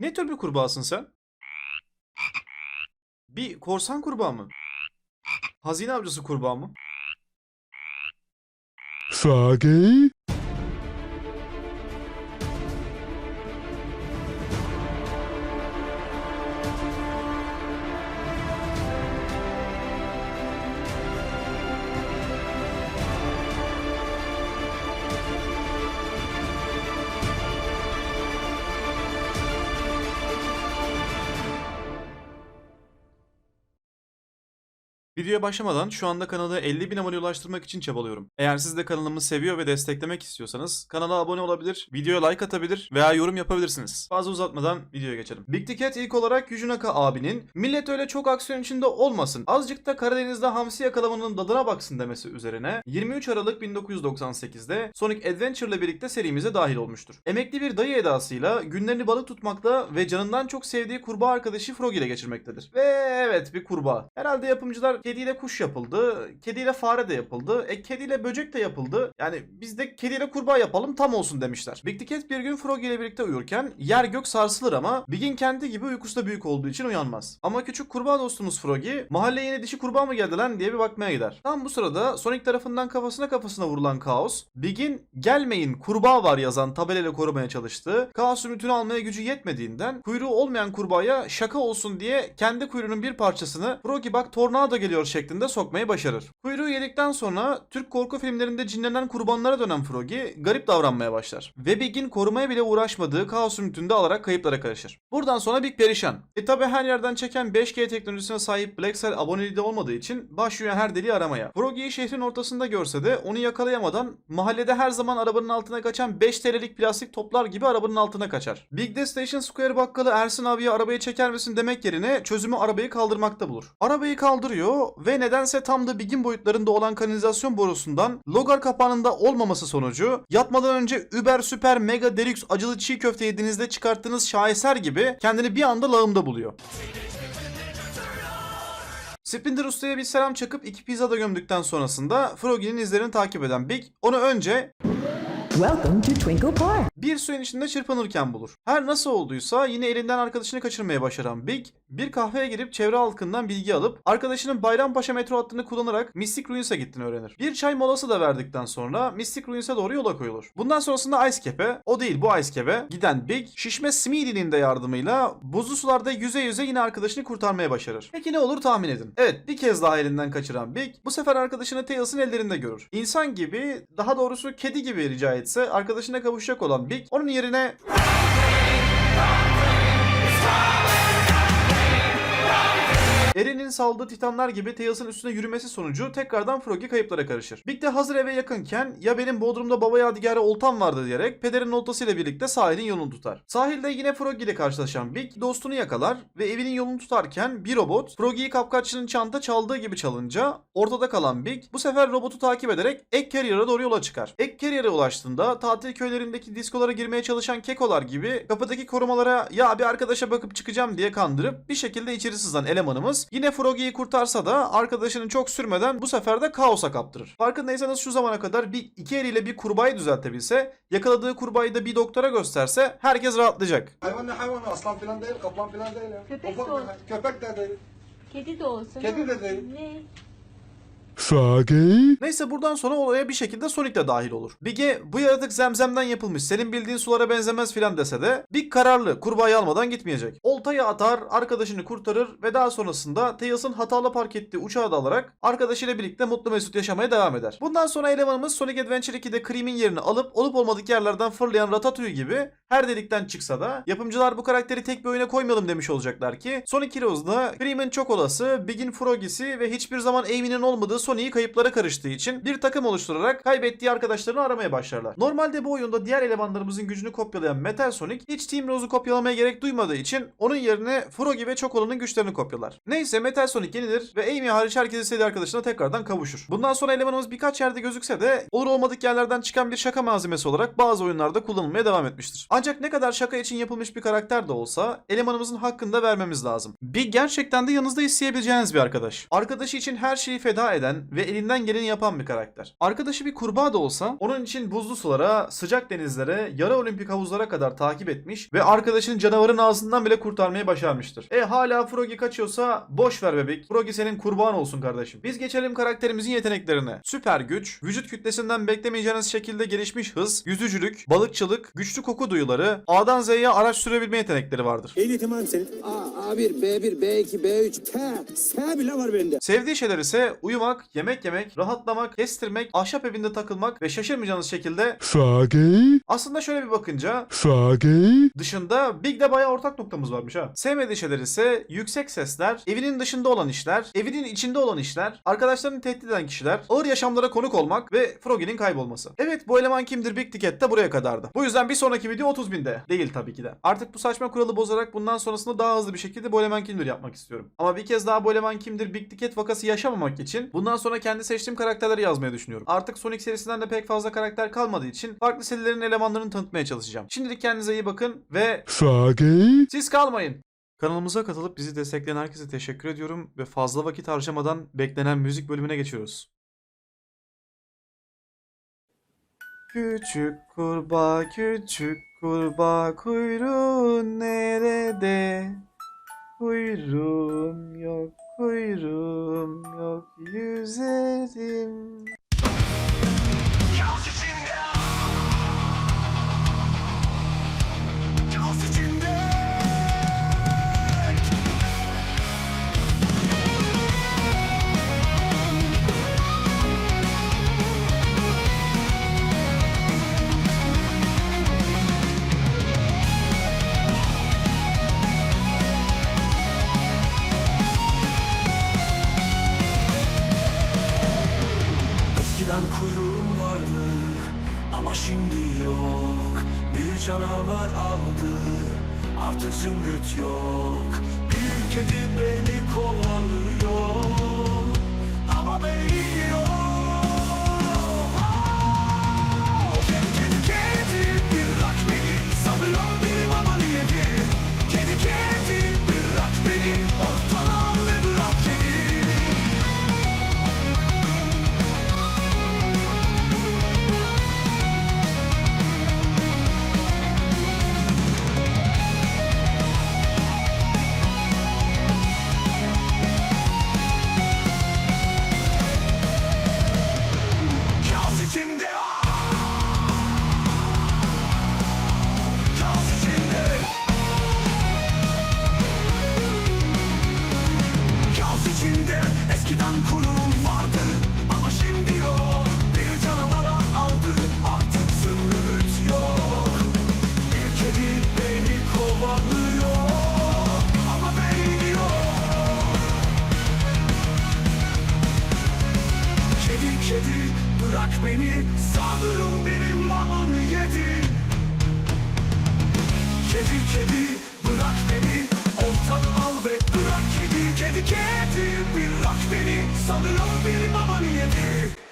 Ne tür bir kurbağasın sen? Bir korsan kurbağa mı? Hazine avcısı kurbağa mı? Froggy? Videoya başlamadan şu anda kanalı 50 bin abone ulaştırmak için çabalıyorum. Eğer siz de kanalımı seviyor ve desteklemek istiyorsanız kanala abone olabilir, videoya like atabilir veya yorum yapabilirsiniz. Fazla uzatmadan videoya geçelim. Big Ticket ilk olarak Yujinaka abinin millet öyle çok aksiyon içinde olmasın. Azıcık da Karadeniz'de hamsi yakalamanın dadına baksın demesi üzerine 23 Aralık 1998'de Sonic Adventure ile birlikte serimize dahil olmuştur. Emekli bir dayı edasıyla günlerini balık tutmakta ve canından çok sevdiği kurbağa arkadaşı Frog ile geçirmektedir. Ve evet bir kurbağa. Herhalde yapımcılar kediyle kuş yapıldı, kediyle fare de yapıldı, e kediyle böcek de yapıldı. Yani biz de kediyle kurbağa yapalım tam olsun demişler. Big Ticket bir gün Frog ile birlikte uyurken yer gök sarsılır ama Big'in kendi gibi uykusu da büyük olduğu için uyanmaz. Ama küçük kurbağa dostumuz Froggy mahalleye yine dişi kurbağa mı geldi lan diye bir bakmaya gider. Tam bu sırada Sonic tarafından kafasına kafasına vurulan Kaos, Big'in gelmeyin kurbağa var yazan tabelayla korumaya çalıştığı, Kaos'un ümidini almaya gücü yetmediğinden kuyruğu olmayan kurbağaya şaka olsun diye kendi kuyruğunun bir parçasını Froggy bak tornado geliyor şeklinde sokmayı başarır. Kuyruğu yedikten sonra Türk korku filmlerinde cinlenen kurbanlara dönen Froggy garip davranmaya başlar. Ve Big'in korumaya bile uğraşmadığı kaos ümidinde alarak kayıplara karışır. Buradan sonra Big perişan. E tabi her yerden çeken 5G teknolojisine sahip Black Cell aboneliği de olmadığı için başlıyor her deliği aramaya. Froggy'yi şehrin ortasında görse de onu yakalayamadan mahallede her zaman arabanın altına kaçan 5 TL'lik plastik toplar gibi arabanın altına kaçar. Big de Station Square bakkalı Ersin abiye arabayı çeker misin demek yerine çözümü arabayı kaldırmakta bulur. Arabayı kaldırıyor ve nedense tam da Big'in boyutlarında olan kanalizasyon borusundan logar kapağında olmaması sonucu yatmadan önce Uber Süper Mega Deluxe acılı çiğ köfte yediğinizde çıkarttığınız şaheser gibi kendini bir anda lağımda buluyor. Splinter Usta'ya bir selam çakıp iki pizza da gömdükten sonrasında Froggy'nin izlerini takip eden Big onu önce Welcome to Twinkle Park. bir suyun içinde çırpınırken bulur. Her nasıl olduysa yine elinden arkadaşını kaçırmaya başaran Big, bir kahveye girip çevre halkından bilgi alıp arkadaşının Bayrampaşa metro hattını kullanarak Mystic Ruins'e gittiğini öğrenir. Bir çay molası da verdikten sonra Mystic Ruins'e doğru yola koyulur. Bundan sonrasında Ice Cap'e, o değil bu Ice Cap'e giden Big, şişme Smealy'nin de yardımıyla buzlu sularda yüze yüze yine arkadaşını kurtarmaya başarır. Peki ne olur tahmin edin. Evet bir kez daha elinden kaçıran Big, bu sefer arkadaşını Tails'ın ellerinde görür. İnsan gibi, daha doğrusu kedi gibi rica etse arkadaşına kavuşacak olan Big, onun yerine Eren'in saldığı titanlar gibi Tails'ın üstüne yürümesi sonucu tekrardan Froggy kayıplara karışır. Big de hazır eve yakınken ya benim Bodrum'da baba yadigarı oltam vardı diyerek pederin oltasıyla birlikte sahilin yolunu tutar. Sahilde yine Froggy ile karşılaşan Big dostunu yakalar ve evinin yolunu tutarken bir robot Froggy'yi kapkaççının çanta çaldığı gibi çalınca ortada kalan Big bu sefer robotu takip ederek Egg Carrier'a doğru yola çıkar. Egg Carrier'e ulaştığında tatil köylerindeki diskolara girmeye çalışan kekolar gibi kapıdaki korumalara ya bir arkadaşa bakıp çıkacağım diye kandırıp bir şekilde içeri sızan elemanımız yine Froggy'yi kurtarsa da arkadaşının çok sürmeden bu sefer de kaosa kaptırır. Farkındaysanız şu zamana kadar bir iki eliyle bir kurbağayı düzeltebilse, yakaladığı kurbağayı da bir doktora gösterse herkes rahatlayacak. Hayvan ne hayvanı? Aslan filan değil, kaplan filan değil ya. Köpek Ufak de Köpek de değil. Kedi de olsun. Kedi de değil. Ne? Froggy? Neyse buradan sonra olaya bir şekilde Sonic de dahil olur. Big'e bu yaratık zemzemden yapılmış senin bildiğin sulara benzemez filan dese de Big kararlı kurbağayı almadan gitmeyecek. Oltayı atar arkadaşını kurtarır ve daha sonrasında Tails'ın hatalı park ettiği uçağı da alarak arkadaşıyla birlikte mutlu mesut yaşamaya devam eder. Bundan sonra elemanımız Sonic Adventure 2'de Cream'in yerini alıp olup olmadık yerlerden fırlayan Ratatouille gibi her delikten çıksa da yapımcılar bu karakteri tek bir oyuna koymayalım demiş olacaklar ki Sonic Heroes'da Cream'in çok olası, Big'in Froggy'si ve hiçbir zaman Amy'nin olmadığı Sonic'i kayıplara karıştığı için bir takım oluşturarak kaybettiği arkadaşlarını aramaya başlarlar. Normalde bu oyunda diğer elemanlarımızın gücünü kopyalayan Metal Sonic hiç Team Rose'u kopyalamaya gerek duymadığı için onun yerine Froggy ve Choco'nun güçlerini kopyalar. Neyse Metal Sonic yenilir ve Amy hariç herkes istediği arkadaşına tekrardan kavuşur. Bundan sonra elemanımız birkaç yerde gözükse de olur olmadık yerlerden çıkan bir şaka malzemesi olarak bazı oyunlarda kullanılmaya devam etmiştir. Ancak ne kadar şaka için yapılmış bir karakter de olsa elemanımızın hakkını da vermemiz lazım. Bir gerçekten de yanınızda isteyebileceğiniz bir arkadaş. Arkadaşı için her şeyi feda eden, eden ve elinden geleni yapan bir karakter. Arkadaşı bir kurbağa da olsa onun için buzlu sulara, sıcak denizlere, yarı olimpik havuzlara kadar takip etmiş ve arkadaşını canavarın ağzından bile kurtarmayı başarmıştır. E hala Froggy kaçıyorsa boş ver bebek. Froggy senin kurban olsun kardeşim. Biz geçelim karakterimizin yeteneklerine. Süper güç, vücut kütlesinden beklemeyeceğiniz şekilde gelişmiş hız, yüzücülük, balıkçılık, güçlü koku duyuları, A'dan Z'ye araç sürebilme yetenekleri vardır. Ehliyetim var mı senin? A, A1, B1, B2, B3, T, S bile var bende. Sevdiği şeyler ise uyumak, yemek yemek, rahatlamak, kestirmek, ahşap evinde takılmak ve şaşırmayacağınız şekilde Froggy, aslında şöyle bir bakınca Froggy, dışında Big de bayağı ortak noktamız varmış ha. Sevmediği şeyler ise yüksek sesler, evinin dışında olan işler, evinin içinde olan işler, arkadaşlarını tehdit eden kişiler, ağır yaşamlara konuk olmak ve Froggy'nin kaybolması. Evet bu eleman kimdir Big Ticket de buraya kadardı. Bu yüzden bir sonraki video 30 binde. Değil tabii ki de. Artık bu saçma kuralı bozarak bundan sonrasında daha hızlı bir şekilde bu eleman kimdir yapmak istiyorum. Ama bir kez daha bu eleman kimdir Big Ticket vakası yaşamamak için bundan sonra kendi seçtiğim karakterleri yazmayı düşünüyorum. Artık Sonic serisinden de pek fazla karakter kalmadığı için farklı serilerin elemanlarını tanıtmaya çalışacağım. Şimdilik kendinize iyi bakın ve Froggy. siz kalmayın. Kanalımıza katılıp bizi destekleyen herkese teşekkür ediyorum ve fazla vakit harcamadan beklenen müzik bölümüne geçiyoruz. Küçük kurbağa küçük kurbağa kuyruğun nerede? Kuyruğum yok kuyruğum yok yüzerim. Artık zümrüt yok. Bir kedi beni kedi Kedi kedi bırak beni Sanırım benim mamamı yedi